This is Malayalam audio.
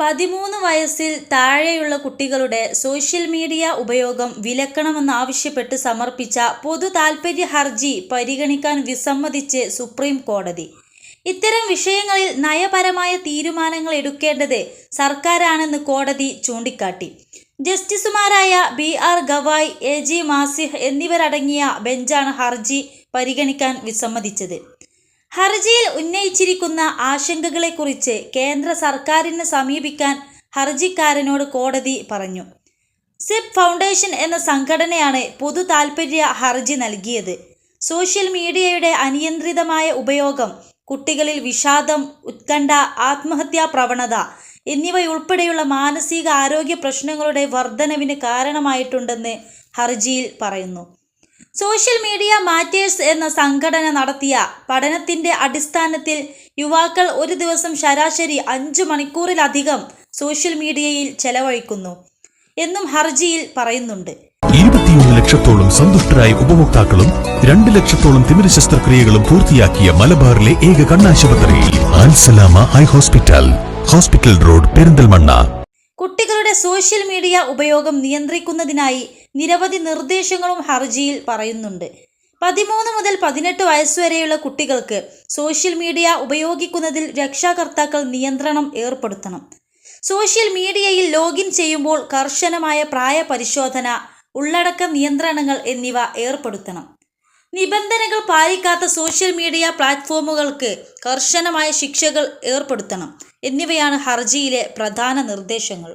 പതിമൂന്ന് വയസ്സിൽ താഴെയുള്ള കുട്ടികളുടെ സോഷ്യൽ മീഡിയ ഉപയോഗം വിലക്കണമെന്നാവശ്യപ്പെട്ട് സമർപ്പിച്ച പൊതു താൽപ്പര്യ ഹർജി പരിഗണിക്കാൻ വിസമ്മതിച്ച് സുപ്രീം കോടതി. ഇത്തരം വിഷയങ്ങളിൽ നയപരമായ തീരുമാനങ്ങൾ എടുക്കേണ്ടത് സർക്കാരാണെന്ന് കോടതി ചൂണ്ടിക്കാട്ടി. ജസ്റ്റിസുമാരായ B R Gavai A G Masih എന്നിവരടങ്ങിയ ബെഞ്ചാണ് ഹർജി പരിഗണിക്കാൻ വിസമ്മതിച്ചത്. ഹർജിയിൽ ഉന്നയിച്ചിരിക്കുന്ന ആശങ്കകളെക്കുറിച്ച് കേന്ദ്ര സർക്കാരിനെ സമീപിക്കാൻ ഹർജിക്കാരനോട് കോടതി പറഞ്ഞു. സിപ് ഫൗണ്ടേഷൻ എന്ന സംഘടനയാണ് പൊതു താൽപ്പര്യ ഹർജി നൽകിയത്. സോഷ്യൽ മീഡിയയുടെ അനിയന്ത്രിതമായ ഉപയോഗം കുട്ടികളിൽ വിഷാദം ഉത്കണ്ഠ ആത്മഹത്യാ പ്രവണത എന്നിവയുൾപ്പെടെയുള്ള മാനസിക ആരോഗ്യ പ്രശ്നങ്ങളുടെ വർധനവിന് കാരണമായിട്ടുണ്ടെന്ന് ഹർജിയിൽ പറയുന്നു. സോഷ്യൽ മീഡിയ മാറ്റേഴ്സ് എന്ന സംഘടന നടത്തിയ പഠനത്തിന്റെ അടിസ്ഥാനത്തിൽ യുവാക്കൾ ഒരു ദിവസം ശരാശരി അഞ്ചു മണിക്കൂറിലധികം സോഷ്യൽ മീഡിയയിൽ ചെലവഴിക്കുന്നു എന്നും ഹർജിയിൽ പറയുന്നുണ്ട്. ഇരുപത്തിയൊന്ന് ലക്ഷത്തോളം സന്തുഷ്ടരായ ഉപഭോക്താക്കളും രണ്ട് ലക്ഷത്തോളം തിമിര ശസ്ത്രക്രിയകളും പൂർത്തിയാക്കിയ മലബാറിലെ ഏക കണ്ണാശുപത്രി eye hospital. Hospital road Perinthalmanna. കുട്ടികളുടെ സോഷ്യൽ മീഡിയ ഉപയോഗം നിയന്ത്രിക്കുന്നതിനായി നിരവധി നിർദ്ദേശങ്ങളും ഹർജിയിൽ പറയുന്നുണ്ട്. പതിമൂന്ന് മുതൽ പതിനെട്ട് വയസ്സുവരെയുള്ള കുട്ടികൾക്ക് സോഷ്യൽ മീഡിയ ഉപയോഗിക്കുന്നതിൽ രക്ഷാകർത്താക്കൾ നിയന്ത്രണം ഏർപ്പെടുത്തണം. സോഷ്യൽ മീഡിയയിൽ ലോഗിൻ ചെയ്യുമ്പോൾ കർശനമായ പ്രായ പരിശോധന ഉള്ളടക്ക നിയന്ത്രണങ്ങൾ എന്നിവ ഏർപ്പെടുത്തണം. നിബന്ധനകൾ പാലിക്കാത്ത സോഷ്യൽ മീഡിയ പ്ലാറ്റ്ഫോമുകൾക്ക് കർശനമായ ശിക്ഷകൾ ഏർപ്പെടുത്തണം എന്നിവയാണ് ഹർജിയിലെ പ്രധാന നിർദ്ദേശങ്ങൾ.